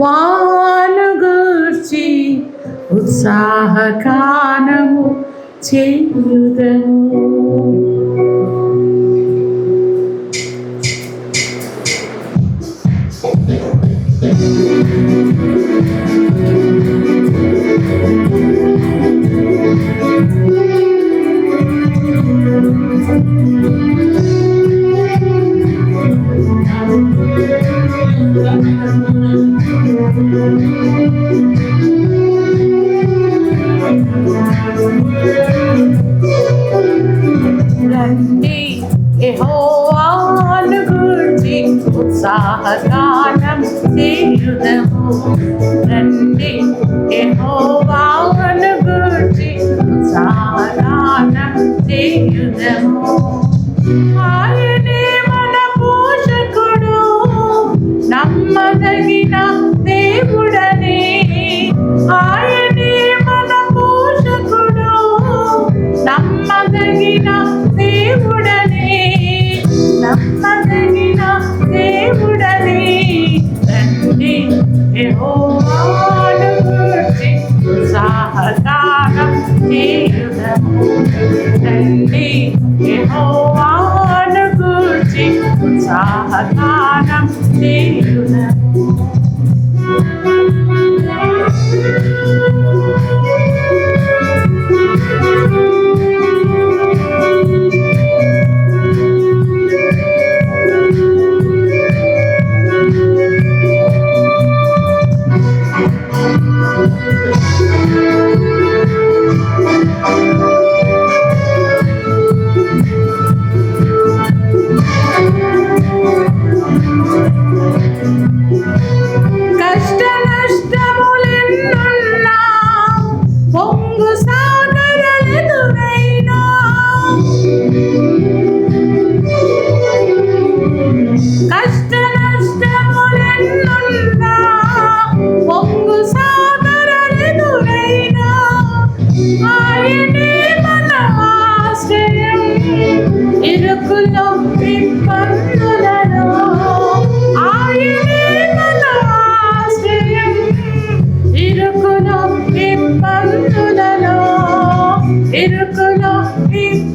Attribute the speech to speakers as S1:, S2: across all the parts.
S1: వాను గూర్చి ఉత్సాహగానము చేయుదము యహోవాను గురించి ఉత్సాహగానం చేయుదము రండి యహోవాను గురించి ఉత్సాహ యెహోవాను గూర్చి ఉత్సాహగానం దేవుడా longos It'll go off his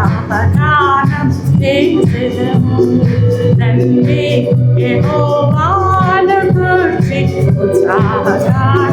S1: జ్ఞాపకారం చేసము తండ్రి ఏమో వాళ్ళు గుర్చి ఉత్సాహకారం